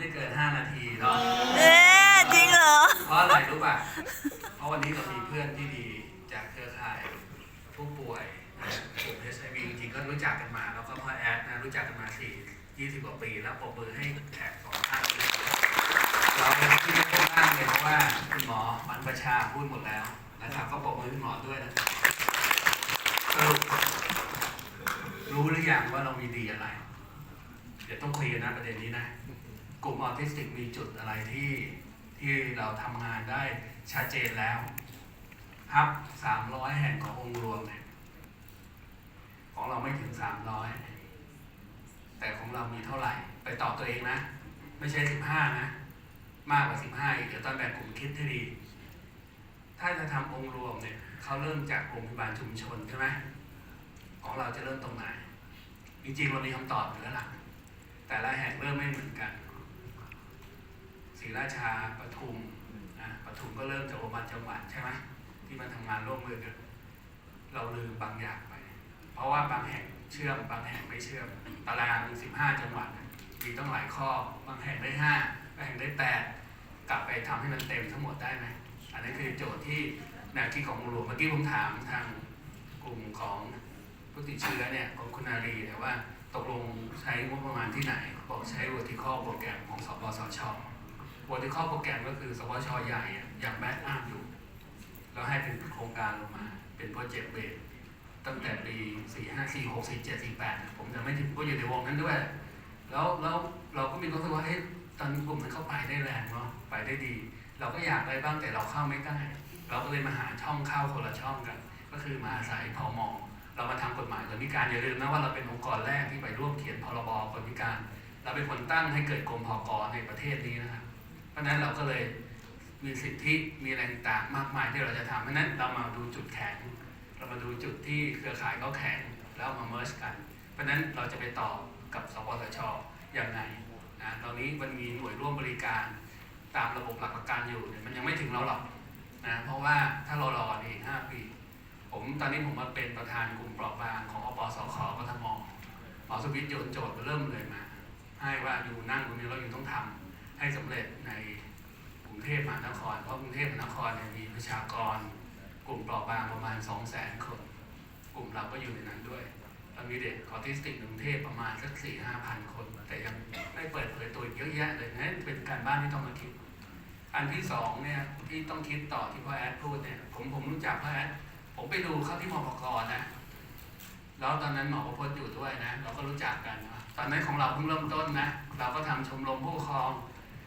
ไม่เกิน 5 นาทีเนาะเอ๊ะจริงเหรอ เพราะอะไรรู้ป่ะ เพราะวันนี้เรามีเพื่อนที่ดีจากเครือข่ายผู้ป่วยนะกลุ่ม HIV จริงๆก็รู้จักกันมาแล้วก็พ่อแอดนะรู้จักกันมาสี่ยี่สิบกว่าปีแล้วปรบมือให้แขกสองท่านเลยเราที่ไม่ต้องอ้างเลยเพราะว่าคุณหมอมันประชาพูดหมดแล้วนะครับก็ปรบมือคุณหมอด้วยนะสรุปรู้หรือยังว่าเรามีดีอะไร เดี๋ยวต้องคุยกันนะประเด็นนี้นะ กลุ่มออทิสติกมีจุดอะไรที่ที่เราทำงานได้ชัดเจนแล้วครับสามร้อยแห่งขององค์รวมเนี่ยของเราไม่ถึงสามร้อยแต่ของเรามีเท่าไหร่ ไปตอบตัวเองนะ ไม่ใช่สิบห้านะ มากกว่าสิบห้าอีกเดี๋ยวตอนแบ่งกลุ่มคิดให้ดี ถ้าจะทำองค์รวมเนี่ยเขาเริ่มจากโรงพยาบาลชุมชนใช่ไหมของเราจะเริ่มตรงไหนจริงๆเรามีคำตอบอยู่แล้วล่ะแต่ละแห่งเริ่มไม่เหมือนกัน ศรีราชาปทุมนะปทุมก็เริ่มจากโรงพยาบาลจังหวัดใช่ไหมที่มันทำงานร่วมมือกันเราลืมบางอย่างไป เพราะว่าบางแห่งเชื่อมบางแห่งไม่เชื่อม ตารางมีสิบห้าจังหวัดมีต้องหลายข้อบางแห่งได้ห้าบางแห่งได้แปดกลับไปทำให้มันเต็มทั้งหมดได้ไหมอันนี้คือโจทย์ที่แนวคิดของหลวงเมื่อกี้ผมถามทางกลุ่มของผู้ติดเชื้อเนี่ยของคุณนารีเนี่ว่าตกลงใช้งบประมาณที่ไหน บอกใช้ vertical โปรแกรมของสปสช vertical โปรแกรมก็คือสปสชใหญ่อย่างแบ็กอัพอยู่ แล้วให้เป็นโครงการลงมา เป็นโปรเจกต์เบสตั้งแต่ปี 4 5 4 6 4 7 4 8 ผมจะไม่ถึงก็อยู่ในวงนั้นด้วย แล้วแล้วเราก็มีความรู้สึกว่าเฮ้ยตอนนี้กลุ่มมันเข้าไปได้แรงเนาะไปได้ดี เราก็อยากได้บ้างแต่เราเข้าไม่ได้ เราก็เลยมาหาช่องเข้าคนละช่องกัน ก็คือมาอาศัยพอมอง เรามาทำกฎหมายคนพิการอย่าลืมนะว่าเราเป็นองค์กรแรกที่ไปร่วมเขียนพรบคนพิการ เราเป็นคนตั้งให้เกิดกรมพกในประเทศนี้นะครับ เพราะนั้นเราก็เลยมีสิทธิมีอะไรต่างมากมายที่เราจะทำเพราะนั้นเรามาดูจุดแข็ง เรามาดูจุดที่เครือข่ายเขาแข็งแล้วมาเมิร์ชกัน เพราะนั้นเราจะไปต่อกับสปสชอย่างไรนะตอนนี้มันมีหน่วยร่วมบริการตามระบบหลักประกันอยู่เนี่ยมันยังไม่ถึงเราหรอกนะเพราะว่าถ้าเรารออีกห้าปี ผมตอนนี้ผมมาเป็นประธานกลุ่มเปราะบางของอปสขกทมหมอสวิทย์โยนโจทย์เริ่มเลยมา ให้ว่าอยู่นั่งตรงนี้เราอยู่ต้องทำ ให้สำเร็จในกรุงเทพมหานคร เพราะกรุงเทพมหานครมีประชากร กลุ่มเปราะบางประมาณ 2 0 0 0 0 0 คน กลุ่มเราก็อยู่ในนั้นด้วยเรามีเด็กออทิสติกกรุงเทพประมาณสักสี่ห้าพันคน แต่ยังไม่เปิดเผยตัวเยอะแยะเลยนะเป็นการบ้านที่ต้องมาคิด อันที่สองเนี่ยที่ต้องคิดต่อที่พ่อแอดพูดเนี่ยผมผมรู้จักพ่อแอดผมไปดูเข้าที่มปกรนะแล้วตอนนั้นหมอประพจน์อยู่ด้วยนะ เราก็รู้จักกันนะตอนนั้นของเราเพิ่งเริ่มต้นนะ เราก็ทำชมรมผู้ปกครอง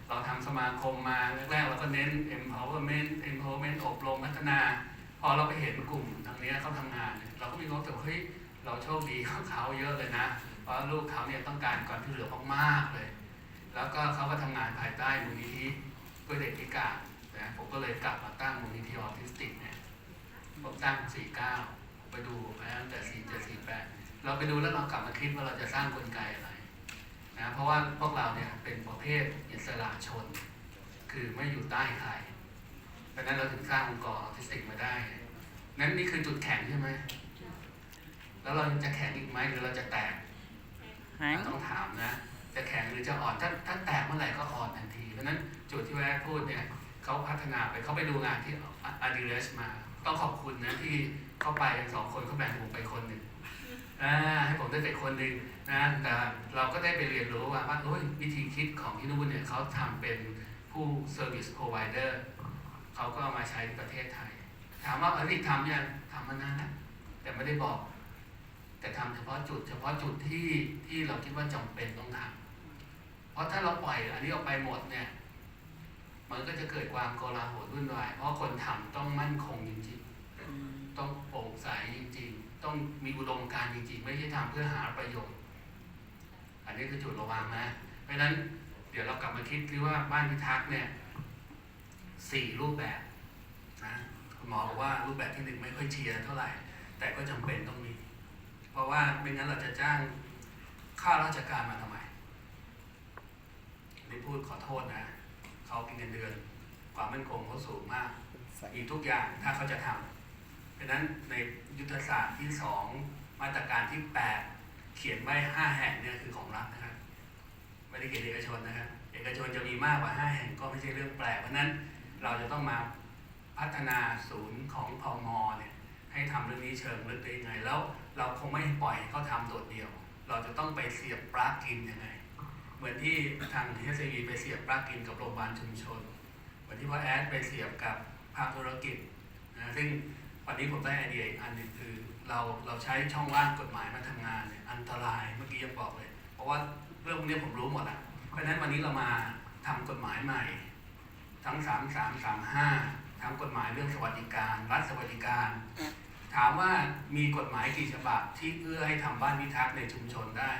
เราทำสมาคมมาแรกๆเราก็เน้น empowerment empowerment อบรมพัฒนา พอเราไปเห็นกลุ่มทางนี้เขาทำงาน เราก็มีความรู้สึกว่าเฮ้ยเราโชคดีเขาเขาเยอะเลยนะ เพราะลูกเขาเนี่ยต้องการก่อนที่เหลือมากๆเลย แล้วก็เขาก็ทำงานภายใต้มูลนิธิเพื่อเด็กพิการนะผมก็เลยกลับมาตั้งมูลนิธิออทิสติกเนี่ยผมตั้ง 49 ไปดูไปตั้งแต่47 48 เราไปดูแล้วเรากลับมาคิดว่าเราจะสร้างกลไกอะไร นะเพราะว่าพวกเราเนี่ยเป็นประเภทอิสระชน คือไม่อยู่ใต้ใครเพราะฉะนั้นเราถึงสร้างองค์กรออทิสติกมาได้ นั้นนี่คือจุดแข็งใช่ไหม แล้วเราจะแข็งอีกไหมหรือเราจะแตกหายต้องถามนะ จะแข็งหรือจะอ่อน ถ้าถ้าแตกเมื่อไหร่ก็อ่อนทันที เพราะฉะนั้นจุดที่แวร์พูดเนี่ยเขาพัฒนาไปเขาไปดูงานที่อาดิเรสมา ต้องขอบคุณนะที่เข้าไปกันสองคนเขาแบ่งผมไปคนหนึ่ง ให้ผมได้ไปคนหนึ่งนะแต่เราก็ได้ไปเรียนรู้ว่าว่าวิธีคิดของที่นู่นเนี่ยเขาทำเป็นผู้ service provider เขาก็เอามาใช้ในประเทศไทย ถามว่าอริทำยังทำมานานแล้วแต่ไม่ได้บอก แต่ทำเฉพาะจุด เฉพาะจุดที่ที่เราคิดว่าจำเป็นต้องทำเพราะถ้าเราปล่อยอันนี้ออกไปหมดเนี่ย มันก็จะเกิดความโกลาหลวุ่นวายเพราะคนทำต้องมั่นคงจริงๆ ต้องโปร่งใสจริงๆ ต้องมีอุดมการณ์จริงๆ ไม่ใช่ทำเพื่อหาประโยชน์ อันนี้คือจุดระวังนะ เพราะฉะนั้นเดี๋ยวเรากลับมาคิดคือว่าบ้านพิทักษ์เนี่ยสี่รูปแบบนะคุณหมอบอกว่ารูปแบบที่หนึ่งไม่ค่อยเชียร์เท่าไหร่ แต่ก็จำเป็นต้องมี เพราะว่าไม่งั้นเราจะจ้างข้าราชการมาทำไมไม่พูดขอโทษนะเขาเป็นเงินเดือน ความมั่นคงเขาสูงมากมีทุกอย่างถ้าเขาจะทำเพราะนั้นในยุทธศาสตร์ที่สองมาตรการที่แปดเขียนไว้ห้าแห่งเนี่ยคือของรัฐนะครับไม่ได้เขตเอกชนนะครับเอกชนจะมีมากกว่าห้าแห่งก็ไม่ใช่เรื่องแปลกเพราะนั้นเราจะต้องมาพัฒนาศูนย์ของพมเนี่ยให้ทำเรื่องนี้เชิงลึกได้ยังไง แล้วเราคงไม่ปล่อยให้เขาทำโดดเดี่ยว เราจะต้องไปเสียบปลั๊กอินยังไง เหมือนที่ทางเทศวีไปเสียบปลั๊กอินกับโรงพยาบาลชุมชนเหมือนที่พ่อแอดไปเสียบกับภาคธุรกิจนะซึ่ง วันนี้ผมได้ไอเดียอีกอันหนึ่งคือ เราเราใช้ช่องว่างกฎหมายมาทำงานเนี่ยอันตรายเมื่อกี้ยังบอกเลย เพราะว่าเรื่องพวกนี้ผมรู้หมดอะเพราะฉะนั้นวันนี้เรามาทำกฎหมายใหม่ ทั้ง3 3 3 5ทั้งกฎหมายเรื่องสวัสดิการ รัฐสวัสดิการ ถามว่ามีกฎหมายกี่ฉบับที่เอื้อให้ทำบ้านพิทักษ์ในชุมชนได้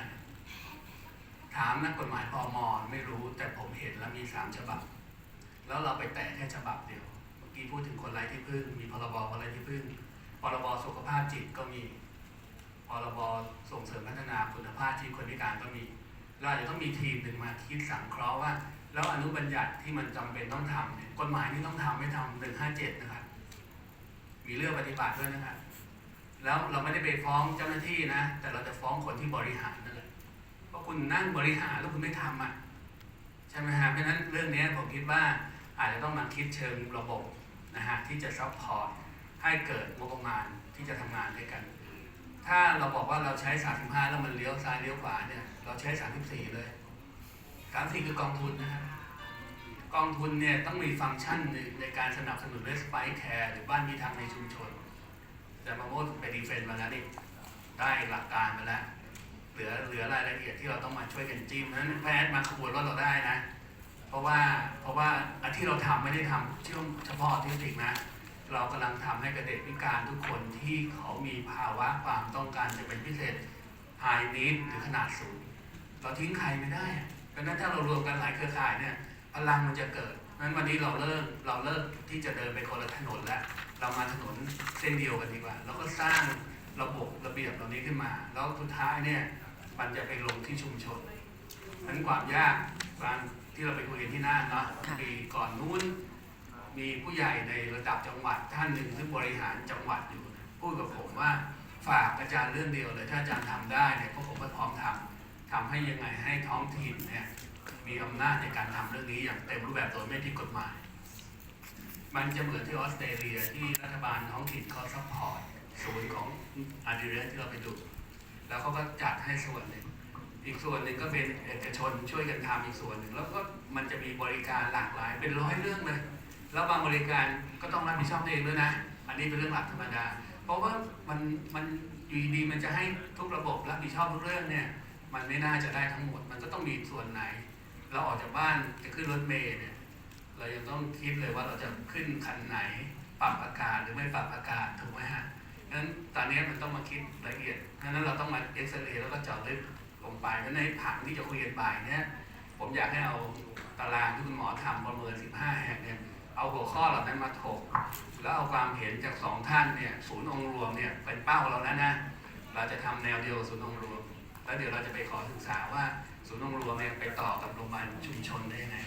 ถามนักกฎหมายพอมไม่รู้แต่ผมเห็นแล้วมีสามฉบับ แล้วเราไปแตะแค่ฉบับเดียว กี้พูดถึงคนไร้ที่พึ่ง มีพรบคนไร้ที่พึ่งพรบสุขภาพจิตก็มีพรบส่งเสริมพัฒนาคุณภาพชีวิตคนพิการก็มีเราอาจจะต้องมีทีมหนึ่งมาคิดสังเคราะห์ว่า แล้วอนุบัญญัติที่มันจำเป็นต้องทำเนี่ยกฎหมายที่ต้องทำไม่ทำหนึ่งห้าเจ็ดนะครับ มีเรื่องปฏิบัติด้วยนะครับแล้วเราไม่ได้ไปฟ้องเจ้าหน้าที่นะ แต่เราจะฟ้องคนที่บริหารนั่นแหละเพราะคุณนั่งบริหารแล้วคุณไม่ทำอะใช่ไหมฮะเพราะฉะนั้นเรื่องนี้ผมคิดว่าอาจจะต้องมาคิดเชิงระบบ นะฮะที่จะซัพพอร์ตให้เกิดงบประมาณที่จะทำงานด้วยกัน ถ้าเราบอกว่าเราใช้ 35 แล้วมันเลี้ยวซ้ายเลี้ยวขวาเนี่ยเราใช้ 34 เลย 34 คือกองทุนนะครับกองทุนเนี่ยต้องมีฟังก์ชันหนึ่งในการสนับสนุนเรสไปแคร์หรือบ้านมีทางในชุมชน แต่มาโมดไปดีเฟนต์มาแล้วนี่ได้หลักการมาแล้ว เหลือเหลือรายละเอียดที่เราต้องมาช่วยกันจิ้มนั้นแพทย์มาขบวนรถเราได้นะ ราะว่าเพราะว่าอันที่เราทำไม่ได้ทำช่วงเฉพาะทิสติกนะ เรากำลังทำให้กับเด็กพิการทุกคนที่เขามีภาวะความต้องการจะเป็นพิเศษ high need หรือขนาดสูง เราทิ้งใครไม่ได้เพราะนั้นถ้าเรารวมกันหลายเครือข่ายเนี่ยพลังมันจะเกิดนั้นวันนี้เราเลิกเราเลิกที่จะเดินไปคนละถนนแล้ว เรามาถนนเส้นเดียวกันดีกว่า แล้วก็สร้างระบบระเบียบเหล่านี้ขึ้นมา แล้วสุดท้ายเนี่ยมันจะไปลงที่ชุมชนนั้นความยากการ ที่เราไปคุยกันที่น่านเนาะค่ะปีก่อนนู้นมีผู้ใหญ่ในระดับจังหวัดท่านหนึ่งซึ่งบริหารจังหวัดอยู่ พูดกับผมว่าฝากอาจารย์เรื่องเดียวเลยถ้าอาจารย์ทำได้เนี่ยพวกผมก็พร้อมทำทำให้ยังไงให้ท้องถิ่นเนี่ยมีอำนาจในการทำเรื่องนี้อย่างเต็มรูปแบบโดยไม่ผิดกฎหมาย มันจะเหมือนที่ออสเตรเลียที่รัฐบาลท้องถิ่นเขาซัพพอร์ตศูนย์ของอาดิเรสที่เราไปดู แล้วเขาก็จัดให้ส่วนหนึ่ง อีกส่วนหนึ่งก็เป็นเอกชนช่วยกันทำอีกส่วนหนึ่ง แล้วก็มันจะมีบริการหลากหลายเป็นร้อยเรื่องเลยแล้วบางบริการก็ต้องรับผิดชอบเองด้วยนะ อันนี้เป็นเรื่องหลักธรรมดา เพราะว่ามันมันอยู่ดีมันจะให้ทุกระบบรับผิดชอบทุกเรื่องเนี่ยมันไม่น่าจะได้ทั้งหมด มันก็ต้องมีส่วนไหน เราออกจากบ้านจะขึ้นรถเมล์เนี่ยเรายังต้องคิดเลยว่าเราจะขึ้นคันไหนปรับอากาศหรือไม่ปรับอากาศถูกไหมฮะงั้นตอนนี้มันต้องมาคิดละเอียดงั้นเราต้องมาเอ็กซเรย์แล้วก็เจาะลึก ลงไปงั้นในผังที่จะคุยกันบ่ายเนี่ยผมอยากให้เอาตารางที่คุณหมอทำประเมิน 15 แห่งเนี่ยเอาหัวข้อเหล่านั้นมาถก แล้วเอาความเห็นจากสองท่านเนี่ยศูนย์องค์รวมเนี่ยเป็นเป้าเราแล้วนะ เราจะทำแนวเดียวศูนย์องค์รวม แล้วเดี๋ยวเราจะไปขอศึกษาว่าศูนย์องค์รวมเนี่ยไปต่อกับโรงพยาบาลชุมชนได้ยังไง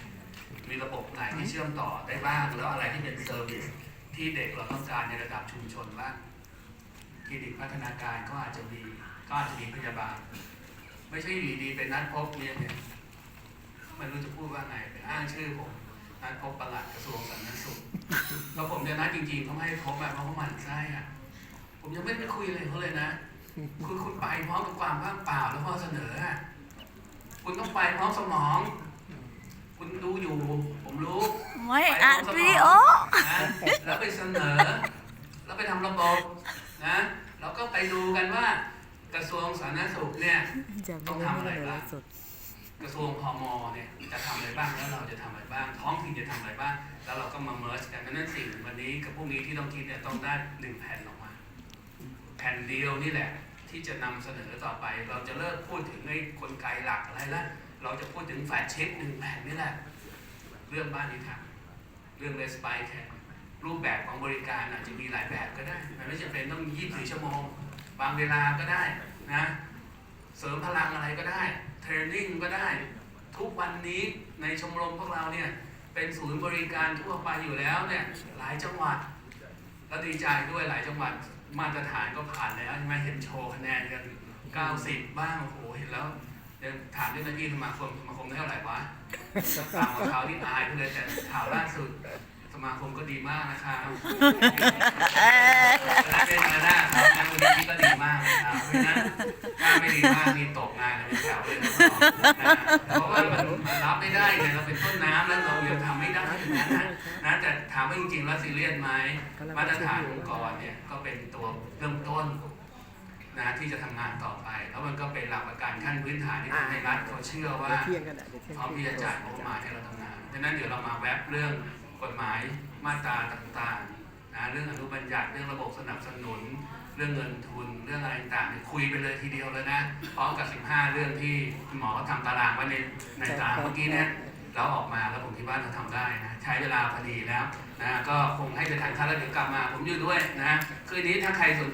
มีระบบไหนที่เชื่อมต่อได้บ้าง แล้วอะไรที่เป็นเซอร์วิสที่เด็กเราต้องการในระดับชุมชนบ้างคลินิกพัฒนาการก็อาจจะมีก็อาจจะมีพยาบาล ไม่ใช่อยู่ดีๆเป็นนัดพบเนี่ยเนี่ยไม่รู้จะพูดว่าไงไปอ้างชื่อผมนัดพบประหลัดกระทรวงสาธารณสุขแล้วผมจะนัดจริงๆเขาไม่ให้พบแบบเพราะเขาหมั่นไส้อะผมยังไม่ได้คุยอะไรเขาเลยนะคุณคุณไปพร้อมกับความว่างเปล่าแล้วข้อเสนออะคุณต้องไปพร้อมสมอง คุณดูอยู่ ผมรู้ไม่อัดวิดีโอนะแล้วไปเสนอ แล้วไปทำระบบนะ แล้วก็ไปดูกันว่า กระทรวงสาธารณสุขเนี่ยจะไม่ได้ไม่ได้ไลฟ์สดกระทรวงพมเนี่ยจะทำอะไรบ้างแล้วเราจะทำอะไรบ้าง ท้องถิ่นจะทำอะไรบ้าง แล้วเราก็มาเมิร์ชกันเพราะฉะนั้นสิ่งวันนี้กับพวกนี้ที่ต้องคิดเนี่ยต้องได้หนึ่งแผ่นออกมา แผ่นเดียวนี่แหละ ที่จะนำเสนอต่อไป เราจะเลิกพูดถึงไอ้กลไกหลักอะไรละเราจะพูดถึงแฟลชเช็คหนึ่งแผ่นนี่แหละ เรื่องบ้านนิทานเรื่องเลสไปแค่รูปแบบของบริการอาจจะมีหลายแบบก็ได้มันไม่จำเป็นต้อง 24 ชั่วโมง บางเวลาก็ได้นะเสริมพลังอะไรก็ได้ เทรนนิ่งก็ได้ ทุกวันนี้ในชมรมพวกเราเนี่ยเป็นศูนย์บริการทั่วไปอยู่แล้วเนี่ยหลายจังหวัดแล้วดีใจด้วยหลายจังหวัดมาตรฐานก็ผ่านแล้วใช่ไหมเห็นโชว์คะแนนกัน 90 บ้างโอ้โหเห็นแล้วเรื่องถามเรื่องน้าที่สมาคมสมาคมได้เท่าไหร่วะตามของเขาที่อายไปเลยแต่ข่าวล่าสุด มาคมก็ดีมากนะครับและเป็นอะไรนะครับงานวันนี้ก็ดีมากนะครับเพราะฉะนั้นถ้าไม่ดีมากนี่ตกงานกันเป็นแถวเลยนะเพราะว่ามันมันรับไม่ได้ไงเราเป็นต้นน้ำแล้วเรายังทำไม่ได้อย่างนั้นนะนะแต่ถามว่าจริงๆแล้วซีเรียสไหมมาตรฐานองค์กรเนี่ยก็เป็นตัวเริ่มต้นนะที่จะทำงานต่อไป แล้วมันก็เป็นหลักประกันขั้นพื้นฐานที่ทำให้รัฐเขาเชื่อว่าเที่ยงกันอะเดี๋ยวเที่ยงพร้อมที่จะจ่ายงบประมาณให้เราทำงานดังนั้นเดี๋ยวเรามาแวบเรื่อง กฎหมายมาตราต่างๆนะเรื่องอนุบัญญัติเรื่องระบบสนับสนุน เรื่องเงินทุนเรื่องอะไรต่างๆเนี่ยคุยไปเลยทีเดียวเลยนะพร้อมกับ 15 เรื่องที่คุณหมอทำตารางไว้ในในตารางเมื่อกี้เนี่ยเราออกมาแล้วผมคิดว่าเราทำได้นะใช้เวลาพอดีแล้วนะก็คงให้ไปทานข้าวแล้วเดี๋ยวกลับมาผมอยู่ด้วยนะคืนนี้ถ้าใครสน